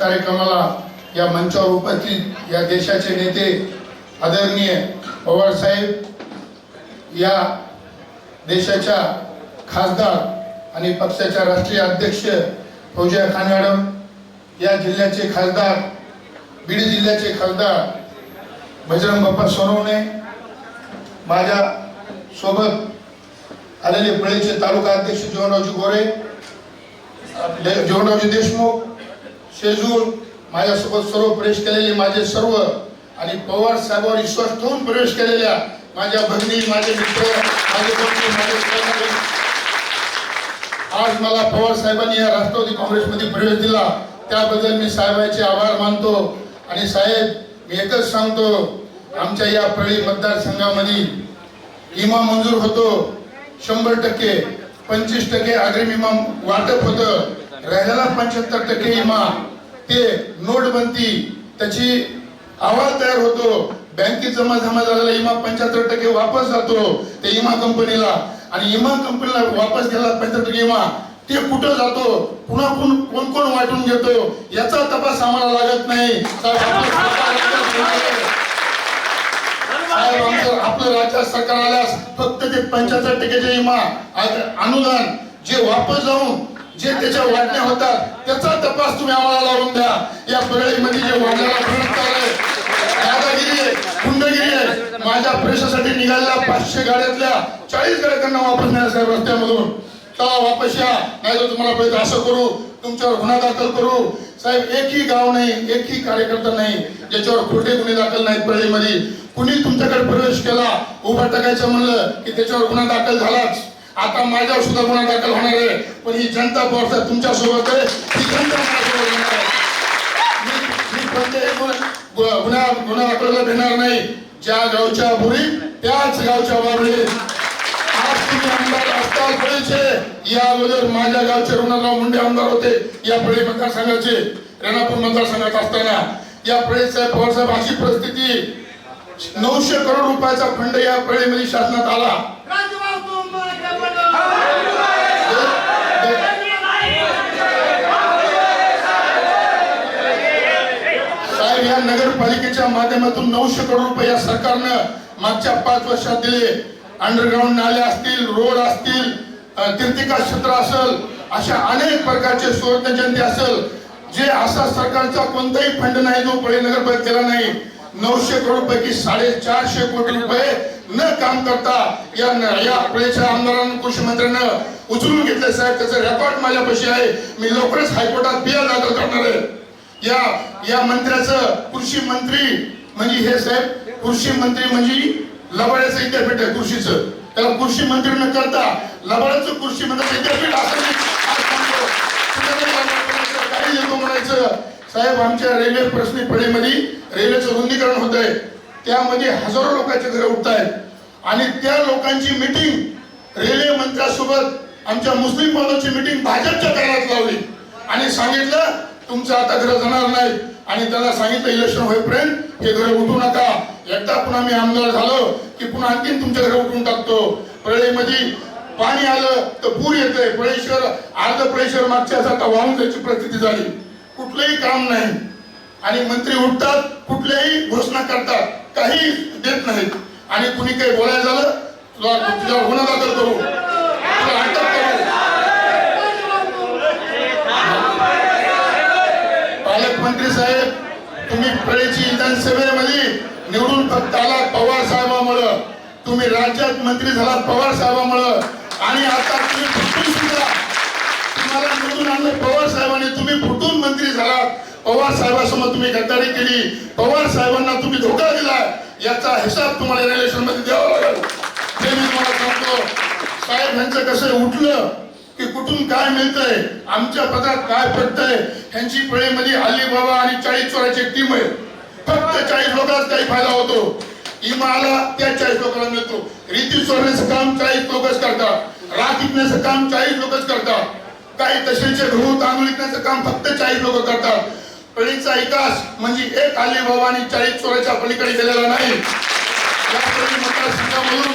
कार्यक्रमाला या मंचावर उपस्थित या देशाचे नेते आदरणीय पवार साहेब या देशाच्या खासदार आणि पक्षाच्या राष्ट्रीय अध्यक्ष फौजिया खान मॅडम या जिल्ह्याचे खासदार बीड जिल्ह्याचे खासदार बजरंग बाप्पा सोनवणे माझ्या सोबत आलेले पळीचे तालुका अध्यक्ष जीवनरावजी गोरे दे- जीवनरावजी देशमुख शेजूर माझ्यासोबत सर्व प्रवेश केलेले माझे सर्व आणि पवार साहेबांवर विश्वास ठेवून प्रवेश केलेल्या माझ्या भगिनी माझे मित्र माझे पत्नी माझे आज मला पवार साहेबांनी या राष्ट्रवादी काँग्रेसमध्ये प्रवेश दिला. त्याबद्दल मी साहेबांचे आभार मानतो. आणि साहेब मी एकच सांगतो आमच्या या प्रळी मतदारसंघामध्ये विमा मंजूर होतो. शंभर टक्के पंचवीस टक्के अग्रिम विमा वाटप होतं. राहिलेला पंच्याहत्तर टक्के विमा ते नोटबंदी त्याची अहवाल तयार होतो. बँकेत जमा जमा झालेला इमा पंच्याहत्तर टक्के वापस जातो. त्या इमा कंपनीला. आणि इमा कंपनीला वापस गेला पंच्याहत्तर टक्के इमा. ते कुठं जातो? पुन्हा कोण कोण कोण वाटून घेतो? याचा तपास आम्हाला लागत नाही. आपलं राज्यात राज्य सरकार आल्यास फक्त ते पंच्याहत्तर टक्क्याचे इमा. अनुदान जे वापस जाऊन जे त्याच्या वाटण्या होतात त्याचा तपास तुम्ही आम्हाला लावून द्या. या परळीमध्ये जे वाढण्याला भ्रष्टाचार आहे दादागिरी आहे गुंडगिरी आहे माझ्या प्रेशासाठी निघालेल्या पाचशे गाड्यातल्या चाळीस गाड्या त्यांना वापस नाही साहेब रस्त्यामधून. का वापस या. नाही तर तुम्हाला पहिले असं करू तुमच्यावर गुन्हा दाखल करू. साहेब एकही गाव नाही एकही कार्यकर्ता नाही ज्याच्यावर खोटे गुन्हे दाखल नाहीत परळीमध्ये. कुणी तुमच्याकडे प्रवेश केला उभा टाकायचं म्हणलं की त्याच्यावर गुन्हा दाखल झालाच. आता माझ्यावर सुद्धा गुन्हा दाखल होणार आहे. पण ही जनता पवार तुमच्यासोबत आहे. ही जनता माझ्यासोबत आहे. मी- कोणत्याही गुन्हा गुन्हा दाखल देणार नाही. ज्या गावच्या बुरी त्याच गावच्या बाबडी आज तुम्ही आमदार असताल फळीचे या अगोदर माझ्या गावचे रुग्णाराव मुंडे आमदार होते. या फळी मतदारसंघाचे रेणापूर मतदारसंघात असताना. या फळी साहेब पवारसाहेब अशी परिस्थिती. नऊशे करोड रुपयाचा फंड या फळीमध्ये शासनात आला. या माध्यमातून नऊशे करोड रुपये या सरकारनं मागच्या पाच वर्षात दिले. अंडरग्राऊंड नाले असतील रोड असतील अ, तीर्थिका क्षेत्र असेल अशा अनेक प्रकारचे सुवर्ण जयंती असेल. जे असा सरकारचा कोणताही फंड नाही जो पळे नगरपालिकेत केला नाही. नऊशे करोड पैकी साडेचारशे कोटी रुपये न काम करता या या आपल्याच्या आमदारांना कृषी मंत्र्यांना उचलून घेतले साहेब. त्याचा रेकॉर्ड माझ्यापाशी आहे. मी लवकरच हायकोर्टात बिया दाखल करणार आहे. या या मंत्र्याचं कृषी मंत्री म्हणजे हे साहेब कृषी मंत्री म्हणजे लबाड्याचं विद्यापीठ आहे कृषीचं. त्याला कृषी मंत्री न करता लबाड्याचं कृषी मंत्री विद्यापीठ असं काही येतो म्हणायचं. साहेब आमच्या रेल्वे प्रश्नी पडेमध्ये रेल्वेचं रुंदीकरण होत आहे त्यामध्ये हजारो लोकांचे घरे उठत आहेत आणि त्या लोकांची मिटिंग रेल्वे मंत्र्यासोबत आमच्या मुस्लिम बांधवची मिटिंग भाजपच्या करारात लावली. आणि सांगितलं तुमचं आता घर जाणार नाही. आणि त्याला सांगितलं इलेक्शन होईपर्यंत हे घर उठू नका. एकदा पुन्हा मी आमदार झालो की पुन्हा आणखीन तुमच्या घर उठून टाकतो. परळीमध्ये पाणी आलं तर पूर येतंय. पळेश्वर अर्ध पळेश्वर मागच्या आता वाहून त्याची परिस्थिती झाली. कुठलंही काम नाही. आणि मंत्री उठतात कुठल्याही घोषणा करतात काही देत नाहीत. आणि कुणी काही बोलायला झालं तुला तुझ्यावर गुन्हा दाखल करू. तुला मुख्यमंत्री साहेब तुम्ही फळेची विधानसभेमध्ये निवडून फक्त आला पवार साहेबामुळं. तुम्ही राज्यात मंत्री झालात पवार साहेबामुळं. आणि आता तुम्ही फुटून सुद्धा तुम्हाला निवडून आणलं पवार साहेबांनी तुम्ही फुटून मंत्री झालात पवार साहेबांसमोर तुम्ही गद्दारी केली. पवार साहेबांना तुम्ही धोका दिला. याचा हिसाब तुम्हाला इलेक्शनमध्ये द्यावा लागेल. ते मी तुम्हाला सांगतो. साहेब यांचं कसं उठलं. कुठून काय मिळतंय आमच्या पदात काय पडतंय ह्यांची फळेमध्ये अलीबाबा आणि चाळीस चोराची टीम आहे. फक्त चाळीस लोकांच काही फायदा होतो. इमा आला त्या चाळीस लोकांना मिळतो. रीती चोरण्याचं काम चाळीस लोकच करतात. राख विकण्याचं काम चाळीस लोकच करतात. काही तसेचे गहू तांदूळ विकण्याचं काम फक्त चाळीस लोक करतात. पळीचा विकास म्हणजे एक अलीबाबा आणि चाळीस चोराच्या पलीकडे गेलेला नाही. या मतदारसंघामधून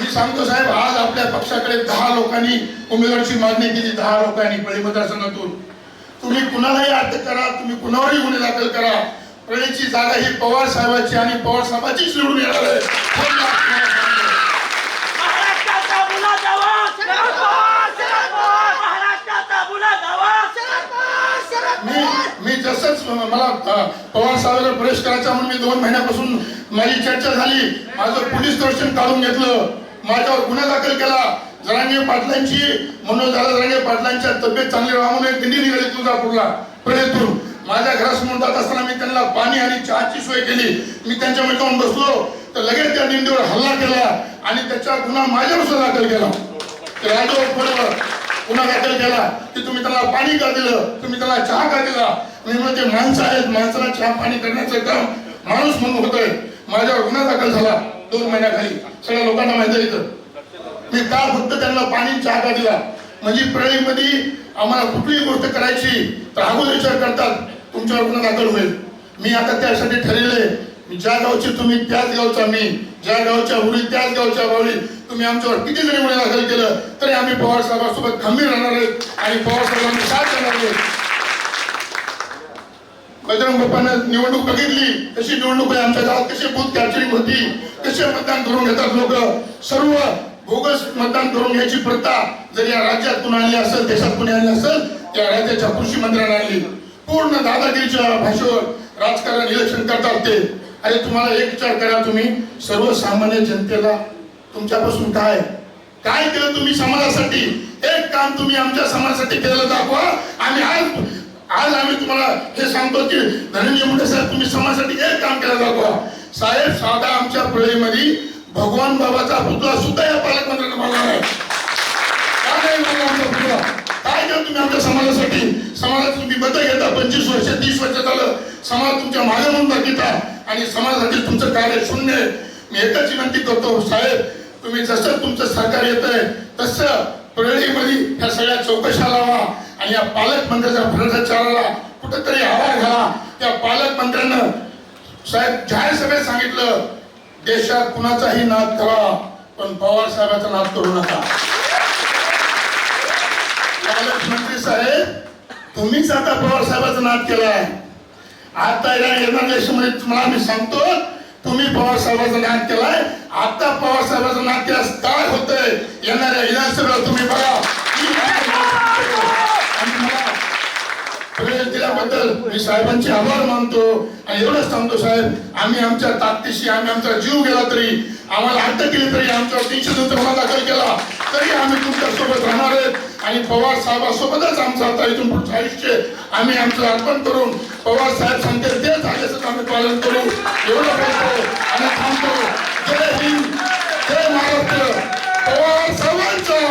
मी सांगतो साहेब आज आपल्या पक्षाकडे दहा लोकांनी उमेदवारची मागणी केली दहा लोकांनी पळी मतदारसंघातून. तुम्ही कुणालाही अटक करा तुम्ही कुणावरही गुन्हे दाखल करा. प्रणीची जागा ही पवार साहेबाची आणि पवार साहेबाचीच निवडून येणार आहे. मी जसंच मला पवार साहेबांना प्रवेश करायचा म्हणून मी दोन महिन्यापासून माझी चर्चा झाली. माझं पोलीस दर्शन काढून घेतलं. माझ्यावर गुन्हा दाखल केला. जरांगे पाटलांची मनोज दादा जरांगे पाटलांच्या तब्येत चांगली राहू नये दिंडी निघाली तुळजापूरला प्रणेतून माझ्या घरासमोर जात असताना मी त्यांना पाणी आणि चहाची सोय केली. मी त्यांच्या जाऊन बसलो. तर लगेच त्या दिंडीवर हल्ला केला आणि त्याचा गुन्हा माझ्यावर सुद्धा दाखल केला. ते राजू गुन्हा दाखल केला. की तुम्ही त्याला पाणी का दिलं? तुम्ही त्याला चहा का दिला? मी म्हणजे ते माणसं आहेत. माणसाला चहा पाणी करण्याचं काम माणूस म्हणून होतोय. माझ्यावर गुन्हा दाखल झाला. दोन महिन्याखाली. सगळ्या लोकांना माहिती येतं मी का फक्त त्यांना पाणी चहाका दिला. म्हणजे प्रळीमध्ये आम्हाला कुठलीही गोष्ट करायची तर अगोदर विचार करतात तुमच्यावर गुन्हा दाखल होईल. मी आता त्यासाठी ठरलेले ज्या गावचे तुम्ही त्याच गावचा मी. ज्या गावच्या मुली त्याच गावच्या बावळी तुम्ही आमच्यावर किती जरी गुन्हे दाखल केलं तरी आम्ही पवार साहेबांसोबत खंबीर राहणार आहेत आणि पवार साहेबांनी साथ देणार आहेत. बजरंग बाप्पानं निवडणूक बघितली तशी निवडणूक आहे आमच्या गावात कशी बूथ कॅचरिंग होती कसे मतदान करून घेतात लोक? सर्व बोगस मतदान करून घ्यायची प्रथा जर या राज्यात कुणी आणली असेल देशात कुणी आणली असेल या राज्याच्या कृषी मंत्र्यांना आणली. पूर्ण दादागिरीच्या भाषेवर राजकारण इलेक्शन करतात ते. अरे तुम्हाला एक विचार करा तुम्ही. सर्वसामान्य जनतेला तुमच्यापासून काय? काय केलं तुम्ही समाजासाठी? एक काम तुम्ही आमच्या समाजासाठी केलेलं दाखवा. आणि आज आज आम्ही तुम्हाला हे सांगतो की धनंजय मुंडे साहेब तुम्ही समाजासाठी एक काम केलं जातो. साहेब साधा आमच्या पिढीमध्ये भगवान बाबाचा पुतळा सुद्धा या पालकमंत्र्यांना मला आहे. नाही आमचा पुतळा? काय केलं तुम्ही आमच्या समाजासाठी? समाजात तुम्ही बदल घेता पंचवीस वर्ष तीस वर्ष झालं. समाज तुमच्या मागे म्हणून दाखवता आणि समाजासाठी तुमचं कार्य शून्य आहे. मी एकच विनंती करतो साहेब तुम्ही जसं तुमचं सरकार येत आहे तसं परळीमध्ये ह्या सगळ्या चौकशा लावा. आणि या पालकमंत्र्याच्या भ्रष्टाचाराला कुठंतरी आवाज घाला त्या पालकमंत्र्यानं साहेब जाहीर सभेत सांगितलं देशात कुणाचाही नाद करा पण पवार साहेबाचा नाद करू नका. पालकमंत्री साहेब तुम्हीच आता पवार साहेबाचा नाद केलाय. आता या येणार देशामध्ये तुम्हाला मी सांगतो तुम्ही पवार साहेबाचा नाद केलाय. आता पवार साहेबाचा नाद केल्यास काय होतंय? येणाऱ्या विधानसभेला तुम्ही बघा. प्रवेश दिल्याबद्दल मी साहेबांचे आभार मानतो. आणि एवढंच सांगतो साहेब आम्ही आमच्या ताकदीशी आम्ही आमचा जीव गेला तरी आम्हाला अटक केली तरी आमच्यावर तीनशे नंतर गुन्हा दाखल केला. तरी आम्ही तुमच्यासोबत राहणार आहेत. आणि पवार साहेबासोबतच आमचं आता इथून पुढचं आयुष्य आम्ही आमचं अर्पण करून पवार साहेब सांगते ते झाल्याचं आम्ही पालन करू. एवढं बोलतो आणि थांबतो. जय हिंद जय महाराष्ट्र. पवार साहेबांचा.